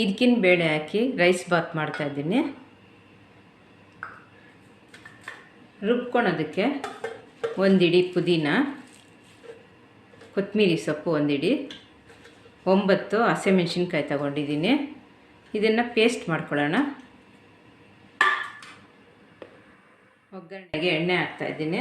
ಇದಕ್ಕಿನ ಬೇಳೆ ಹಾಕಿ ರೈಸ್ ಬಾತ್ ಮಾಡ್ತಾಯಿದ್ದೀನಿ ರುಬ್ಕೊಳೋದಕ್ಕೆ ಒಂದಿಡಿ ಪುದೀನ ಕೊತ್ತಂಬರಿ ಸೊಪ್ಪು ಒಂದಿಡಿ, ಒಂಬತ್ತು ಹಸಿಮೆಣ್ಸಿನ್ಕಾಯಿ ತಗೊಂಡಿದ್ದೀನಿ. ಇದನ್ನು ಪೇಸ್ಟ್ ಮಾಡ್ಕೊಳ್ಳೋಣ. ಒಗ್ಗರಣೆಗೆ ಎಣ್ಣೆ ಹಾಕ್ತಾಯಿದ್ದೀನಿ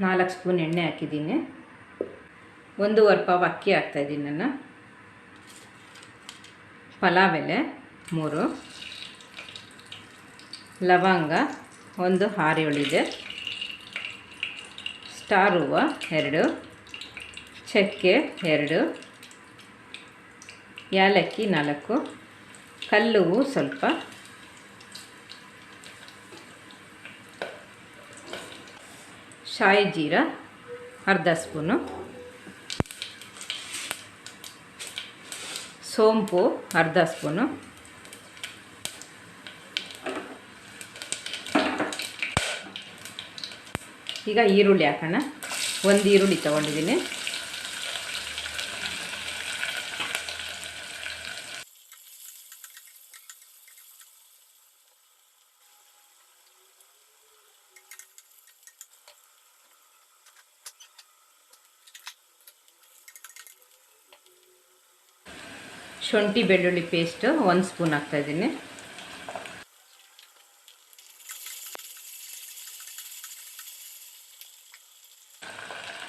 ನಾಲ್ಕು ಸ್ಪೂನ್ ಎಣ್ಣೆ ಹಾಕಿದ್ದೀನಿ. ಒಂದೂವರೆ ಪಾವ್ ಅಕ್ಕಿ ಹಾಕ್ತಾಯಿದ್ದೀನಿ ನಾನು. ಪಲಾವ್ ಎಲೆ ಮೂರು. ಲವಂಗ ಒಂದು ಆರೇಳಿದೆ ಸ್ಟಾರ್ ಹೂವು ಎರಡು. ಚಕ್ಕೆ ಎರಡು. ಏಲಕ್ಕಿ ನಾಲ್ಕು. ಕಲ್ಲು ಸ್ವಲ್ಪ ಶಾಯಿ ಜೀರ ಅರ್ಧ ಸ್ಪೂನು. ಸೋಂಪು ಅರ್ಧ ಸ್ಪೂನು. ಈಗ ಈರುಳ್ಳಿ ಹಾಕೋಣ. ಒಂದು ಈರುಳ್ಳಿ ತೊಗೊಂಡಿದ್ದೀನಿ. ಶುಂಠಿ ಬೆಳ್ಳುಳ್ಳಿ ಪೇಸ್ಟು ಒಂದು ಸ್ಪೂನ್ ಹಾಕ್ತಾಯಿದ್ದೀನಿ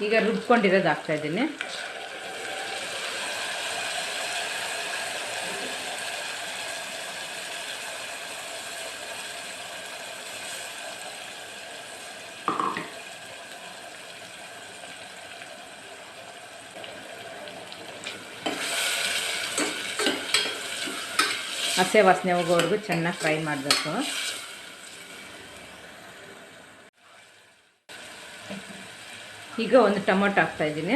ಈಗ ರುಬ್ಕೊಂಡಿರೋದು ಹಾಕ್ತಾಯಿದ್ದೀನಿ ಹಸೆ ವಾಸನೆ ಹೋಗೋವರೆಗೂ ಚೆನ್ನಾಗಿ ಫ್ರೈ ಮಾಡಬೇಕು. ಈಗ ಒಂದು ಟೊಮೊಟೊ ಹಾಕ್ತಾಯಿದ್ದೀನಿ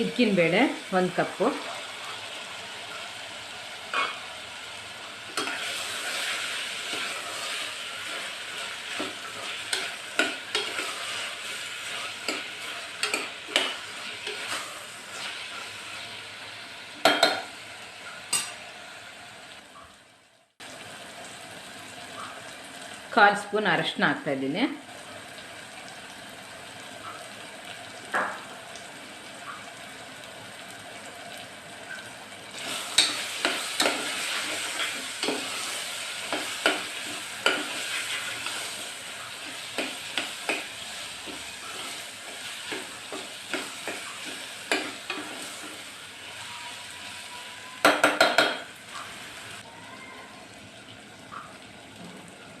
ಇದಕ್ಕಿನ ಬೇಳೆ ಒಂದು ಕಪ್ಪು. ಕಾಲು ಸ್ಪೂನ್ ಅರಶಿನ ಹಾಕ್ತಾಯಿದ್ದೀನಿ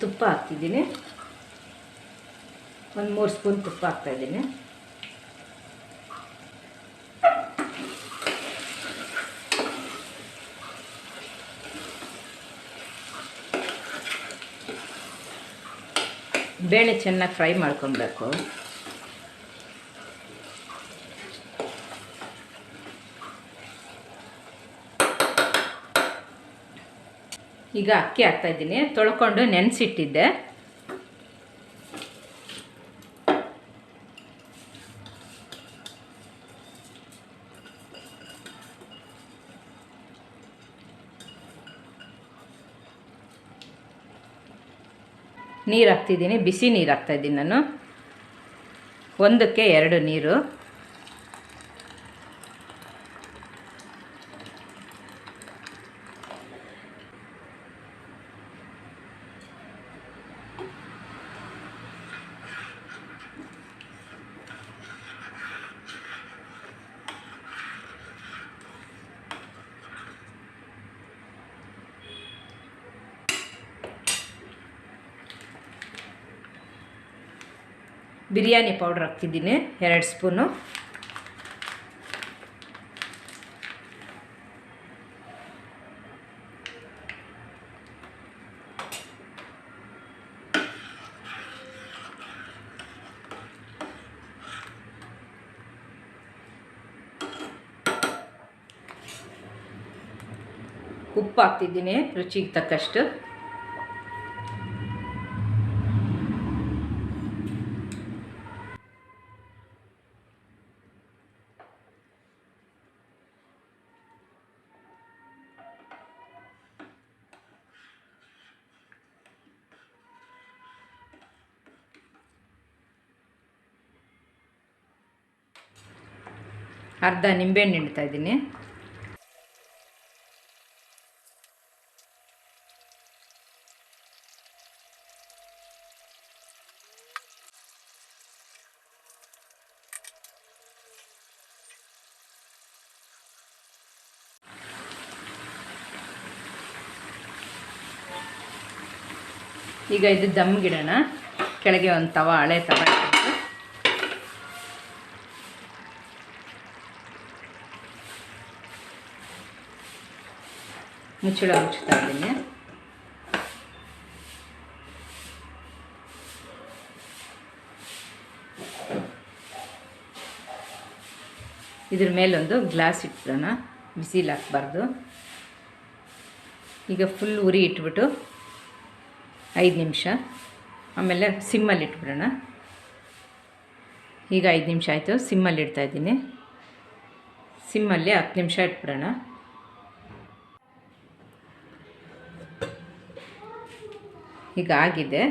ತುಪ್ಪ ಹಾಕ್ತಿದ್ದೀನಿ ಒಂದು ಮೂರು ಸ್ಪೂನ್ ತುಪ್ಪ ಹಾಕ್ತಾಯಿದ್ದೀನಿ ಬೇಳೆ ಚೆನ್ನಾಗಿ ಫ್ರೈ ಮಾಡ್ಕೊಬೇಕು ಈಗ ಅಕ್ಕಿ ಹಾಕ್ತಾಯಿದ್ದೀನಿ ತೊಳ್ಕೊಂಡು ನೆನೆಸಿಟ್ಟಿದ್ದೆ. ನೀರು ಹಾಕ್ತಿದ್ದೀನಿ. ಬಿಸಿ ನೀರು ಹಾಕ್ತಾಯಿದ್ದೀನಿ ನಾನು. ಒಂದಕ್ಕೆ ಎರಡು ನೀರು. ಬಿರಿಯಾನಿ ಪೌಡ್ರ್ ಹಾಕ್ತಿದ್ದೀನಿ ಎರಡು ಸ್ಪೂನು. ಉಪ್ಪು ಹಾಕ್ತಿದ್ದೀನಿ ರುಚಿಗೆ ತಕ್ಕಷ್ಟು. ಅರ್ಧ ನಿಂಬೆಹಣ್ಣು ಹಿಂಡ್ತಾ ಇದ್ದೀನಿ. ಈಗ ಇದು ದಮ್ಗಿಡೋಣ ಕೆಳಗೆ ಒಂದು ತವ ಹಳೆ ತವ ಇಟ್ಬಿಟ್ಟು ಮುಚ್ಚಳ ಮುಚ್ಚುತ್ತಾ ಇದ್ದೀನಿ. ಇದ್ರ ಮೇಲೊಂದು ಗ್ಲಾಸ್ ಇಟ್ಬಿಡೋಣ. ಬಿಸಿಲು ಹಾಕ್ಬಾರ್ದು. ಈಗ ಫುಲ್ ಉರಿ ಇಟ್ಬಿಟ್ಟು ಐದು ನಿಮಿಷ. ಆಮೇಲೆ ಸಿಮ್ಮಲ್ಲಿ ಇಟ್ಬಿಡೋಣ. ಈಗ ಐದು ನಿಮಿಷ ಆಯಿತು. ಸಿಮ್ಮಲ್ಲಿ ಇಡ್ತಾ ಇದ್ದೀನಿ. ಸಿಮ್ಮಲ್ಲಿ ಹತ್ತು ನಿಮಿಷ ಇಟ್ಬಿಡೋಣ. ಈಗ ಆಗಿದೆ